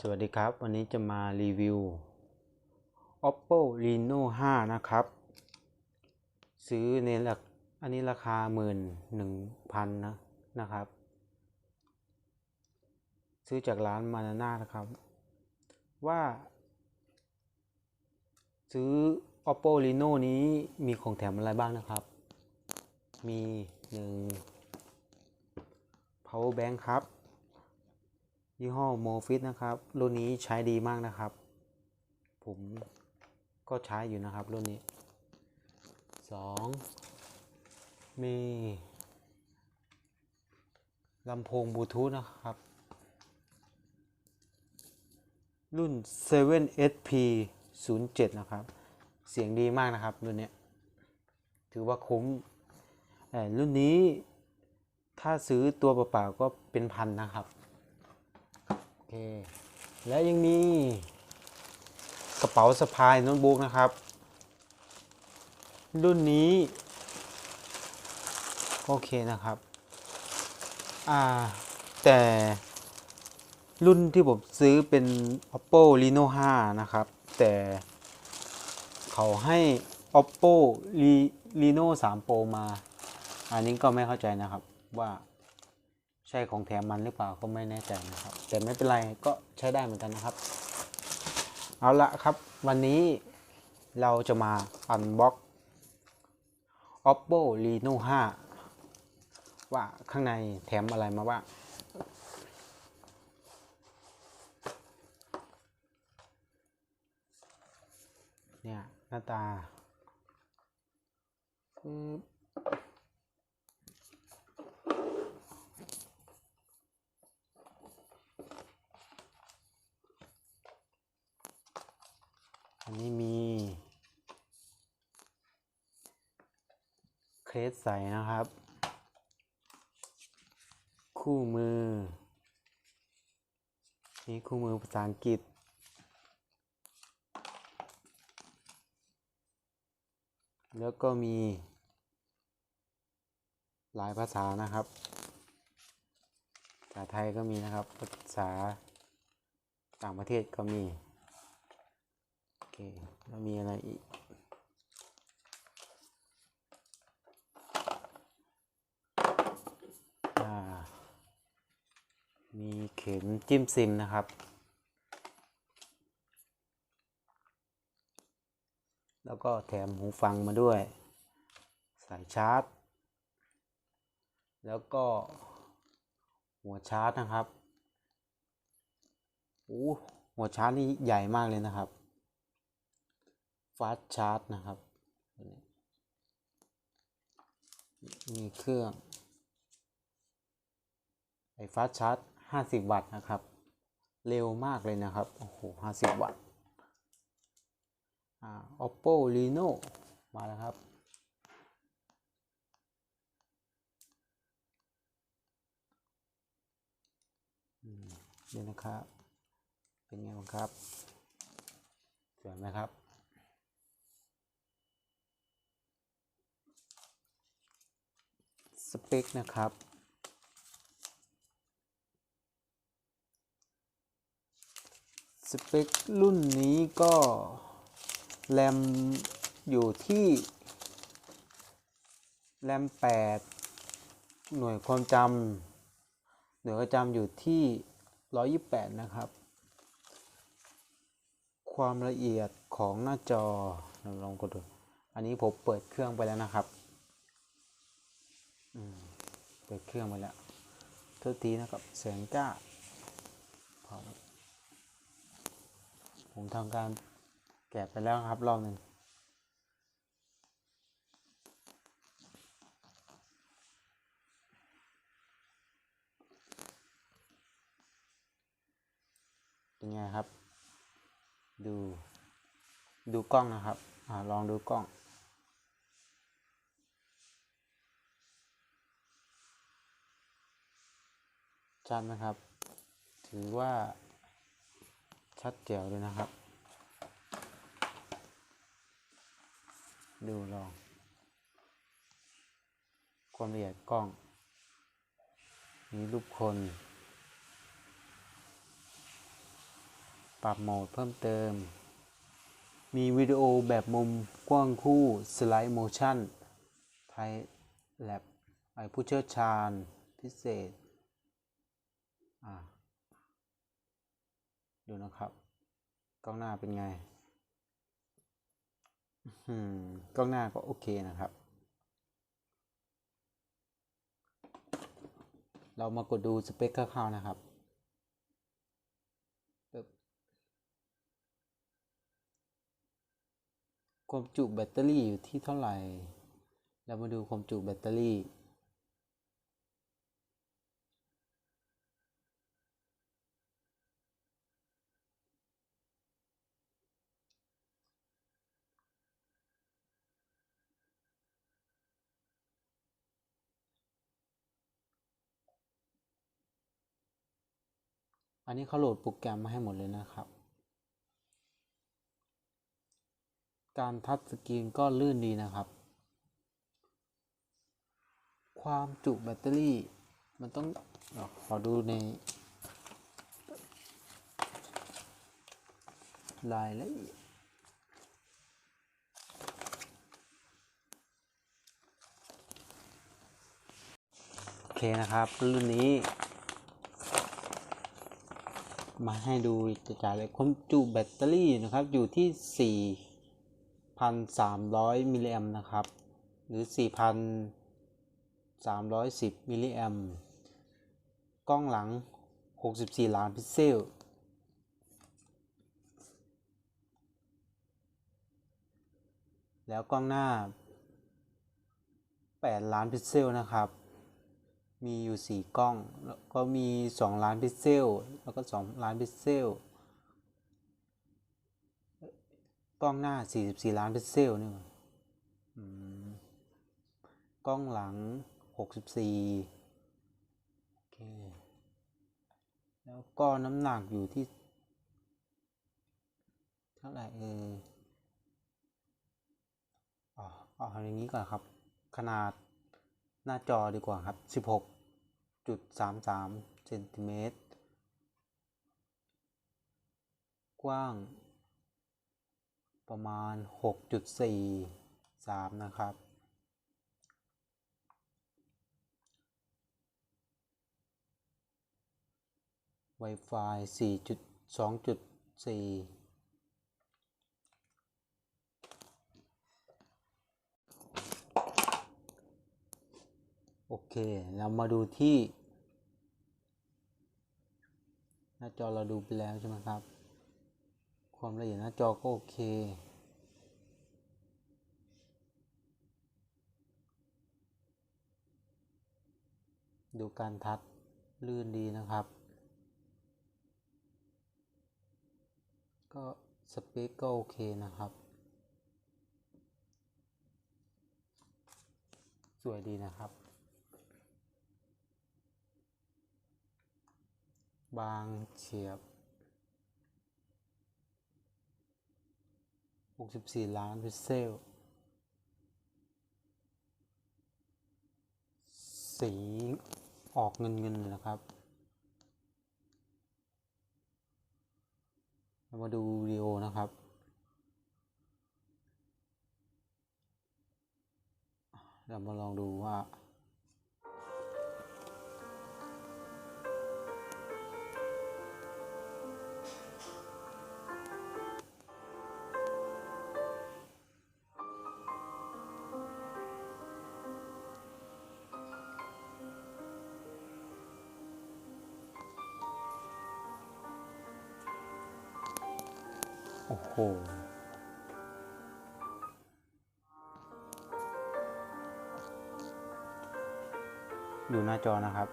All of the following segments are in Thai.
สวัสดีครับ วันนี้จะมารีวิว oppo reno 5 นะครับ ซื้อในหลักอันนี้ราคาหมื่นหนึ่งพันนะนะครับ ซื้อจากร้านมานาน่านะครับ ว่า ซื้อ oppo reno นี้มีของแถมอะไรบ้างนะครับ มีหนึ่ง power bank ครับ ยี่ห้อโมฟิตนะครับ รุ่นนี้ใช้ดีมากนะครับ ผมก็ใช้อยู่นะครับ รุ่นนี้ 2 มีลำโพงบลูทูธนะครับ รุ่น 7SP 07 นะครับ เสียงดีมากนะครับ รุ่นนี้ ถือว่าคุ้มรุ่นนี้ถ้าซื้อตัวเปล่าๆก็เป็นพันนะครับ แล้วยังมีกระเป๋าสะพายโน้ตบุ๊กนะครับ รุ่นนี้ โอเคนะครับอ่าแต่รุ่นที่ผมซื้อเป็น oppo reno 5 นะครับ แต่เขาให้ oppo Re- reno 3 pro มา อันนี้ก็ไม่เข้าใจนะครับว่า ช่ของแถมมันหรือเปล่าก็ไม่แน่ใจนะครับ แต่ไม่เป็นไรก็ใช้ได้เหมือนกันนะครับ เอาละครับ วันนี้เราจะมาอันบ็อก oppo reno 5 ว่าข้างในแถมอะไรมาบ้างเนี่ยหน้าตาปึ๊บ อันนี้มี เคสใส่นะครับ คู่มือ นี่คู่มือภาษาอังกฤษ แล้วก็มี หลายภาษานะครับภาษาไทยก็มีนะครับ ภาษาต่างประเทศก็มี เคแล้วมีอะไรอีกอ่ามีเข็มจิ้มซิมนะครับ แล้วก็แถมหูฟังมาด้วย สายชาร์จ แล้วก็หัวชาร์จนะครับโอ้หัวชาร์จนี่ใหญ่มากเลยนะครับ ฟาสชาร์จนะครับมีเครื่องไอฟาสชาร์จ50 วัตต์นะครับ เร็วมากเลยนะครับ โอ้โห50 วัตต์อ่า oppo reno มาแล้วครับ นี่นะครับ เป็นไงบ้างครับ สวยไหมครับ เปคนะครับ สเปครุ่นนี้ก็แรมอยู่ที่แรม8 หน่วยความจำหน่วยความจำอยู่ที่ 128 นะครับ ความละเอียดของหน้าจอลองกดดู อันนี้ผมเปิดเครื่องไปแล้วนะครับ เปิดเครื่องไปแล้วโทษทีนะครับแสงจ้าพอผมทำการแกะไปแล้วครับรอบหนึ่งเป็นไงครับ ดู ดูกล้องนะครับอลองดูกล้อง ชัดไหมครับ ถือว่าชัดเจ๋วเลยนะครับ ดูลอง ความละเอียดกล้อง มีรูปคน ปรับโหมดเพิ่มเติม มีวิดีโอแบบมุมกว้างคู่สไลด์โมชั่นไทยแลบไอผู้เชี่ยวชาญพิเศษ ดูนะครับ กล้องหน้าเป็นไงกล้องหน้าก็โอเคนะครับ เรามากดดูสเปคคร่าวๆนะครับปึ๊บความจุแบตเตอรี่อยู่ที่เท่าไหร่ เรามาดูความจุแบตเตอรี่ อันนี้เขาโหลดโปรแกรมมาให้หมดเลยนะครับ การทัชสกรีนก็ลื่นดีนะครับ ความจุแบตเตอรี่ มันต้องขอดูในรายละเอียดโอเคนะครับ รุ่นนี้ มาให้ดูจ่ายเลยความจุแบตเตอรี่นะครับ อยู่ที่ 4,300 มิลลิแอมนะครับ หรือ 4,310 มิลลิแอมกล้องหลัง 64 ล้านพิกเซลแล้วกล้องหน้า 8 ล้านพิกเซลนะครับ มีอยู่ 4 กล้อง แล้วก็มี 2 ล้านพิกเซล แล้วก็ 2 ล้านพิกเซล กล้องหน้า 44 ล้านพิกเซลนี่กล้องหลัง 64 โอเค แล้วก็น้ำหนักอยู่ที่ เท่าไหร่เอออ๋อเอาอย่างนี้ก่อนครับ ขนาด หน้าจอดีกว่าครับ 16.33เซนติเมตร กว้าง ประมาณ 6.43 นะครับ Wi-Fi 4.2.4 โอเค เรามาดูที่ หน้าจอเราดูไปแล้วใช่ไหมครับ ความละเอียดหน้าจอก็โอเคดูการทัดลื่นดีนะครับ ก็สเปคก็โอเคนะครับ สวยดีนะครับ บางเฉียบ 64 ล้านพิกเซล สีออกเงินเงินนะครับเรามาดูวิดีโอนะครับเรามาลองดูว่า โอ้โห ดูหน้าจอนะครับ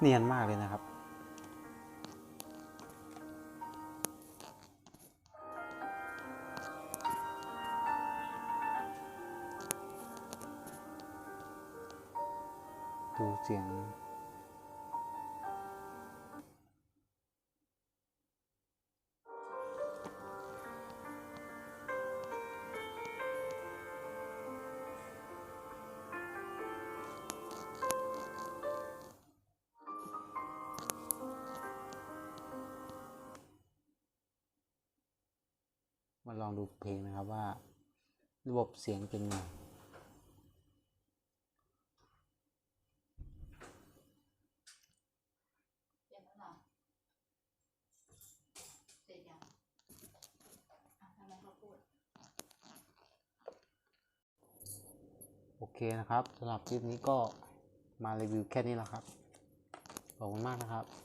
เนียนมากเลยนะครับดูเสียง มาลองดูเพลงนะครับว่า ระบบเสียงเป็นไงโอเคนะครับสำหรับคลิปนี้ก็มารีวิวแค่นี้แหละครับ ขอบคุณมากนะครับ